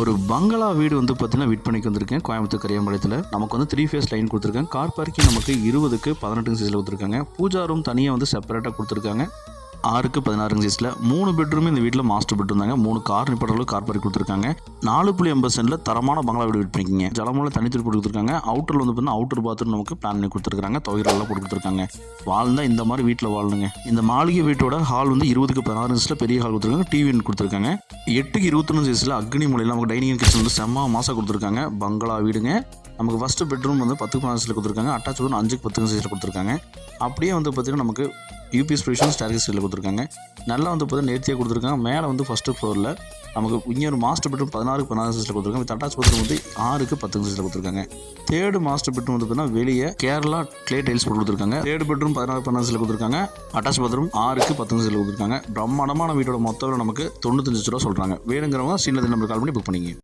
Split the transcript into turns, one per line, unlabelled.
ஒரு பங்களா வீடு வந்து பார்த்தீங்கன்னா விற்பனைக்கு வந்திருக்கேன். கோயம்புத்தூர் கரியாம்பாளையத்தில். நமக்கு வந்து த்ரீ ஃபேஸ் லைன் கொடுத்துருக்காங்க. கார் பார்க்கிங் நமக்கு இருபதுக்கு பதினெட்டு சைஸில் கொடுத்துருக்காங்க. பூஜா ரூம் தனியாக வந்து செப்பரேட்டாக கொடுத்துருக்காங்க. ஆறுக்கு பதினாறு சைஸில் மூணு பெட்ரூம் இந்த வீட்டில் மாஸ்டர் பெட்ரூம் தாங்க. மூணு கார் நிப்பாட்டளவு கார் பார்க் கொடுத்துருக்காங்க. நாலு புள்ளி எண்பது சென்டில் தரமான பங்களா வீடு விற்பனைக்குங்க ஜலமூல தனி திருப்பி கொடுத்துருக்காங்க. அவுட்டரில் வந்து பார்த்தீங்கன்னா அவுட்டர் பாத்ரூம் நமக்கு பிளான் பண்ணி கொடுத்துருக்காங்க. தொகையிலெல்லாம் போட்டு கொடுத்துருக்காங்க. வாழ்ந்தால் இந்த மாதிரி வீட்டில் வாழணுங்க இந்த மாளிகை வீட்டோட ஹால் வந்து இருபதுக்கு பதினாறு இன்ச்சில் பெரிய ஹால் கொடுத்துருக்காங்க. டிவி கொடுத்துருக்காங்க. எட்டுக்கு இருபத்தொன்று சைஸில் அக்னி மூலையில் நமக்கு டைனிங் கிச்சன் வந்து செம்ம மாதம் கொடுத்துருக்காங்க. பங்களா வீடுங்க. நமக்கு ஃபஸ்ட்டு பெட்ரூம் வந்து பத்துக்கு பதினாறு சைஸில் கொடுத்துருக்காங்க. அட்டாச் வந்து அஞ்சுக்கு பத்துக்கு சைஸில் கொடுத்துருக்காங்க. அப்படியே வந்து பார்த்தீங்கன்னா நமக்கு யூபிஎஸ் ப்ரொவிஷன் ஸ்டாரிக் ஸ்டைலில் கொடுத்துருக்காங்க. நல்லா வந்து பார்த்தீங்கன்னா நேர்த்தியாக கொடுத்துருக்காங்க. மேலே வந்து ஃபஸ்ட்டு ஃப்ளோரில் நமக்கு இன்னொரு மாஸ்டர் பெட்ரூம் பதினாறுக்கு பதினாறு சைஸில் கொடுத்துருக்காங்க. வித் அட்டாச் பெட்ரூம் வந்து ஆறுக்கு பத்து சைஸில் கொடுத்துருக்காங்க. தேர்டு மாஸ்டர் பெட்ரூம் வந்து பார்த்தீங்கன்னா வெளியே கேரளா கிளே டைல்ஸ் போட்டு கொடுத்துருக்காங்க. தேர்டு பெட்ரூம் பதினாறு பதினாறு சைஸில் கொடுத்துருக்காங்க. அட்டாச் பாத்ரூம் ஆறுக்கு பத்து சைஸில் கொடுத்துருக்காங்க. பிரம்மாண்டமான வீட்டோட மொத்தம் நமக்கு தொண்ணூத்தஞ்சு ரூபா சொல்கிறாங்க வேணுங்கிறவங்க சின்னதில் நம்பர் கால் பண்ணி புக் பண்ணிங்க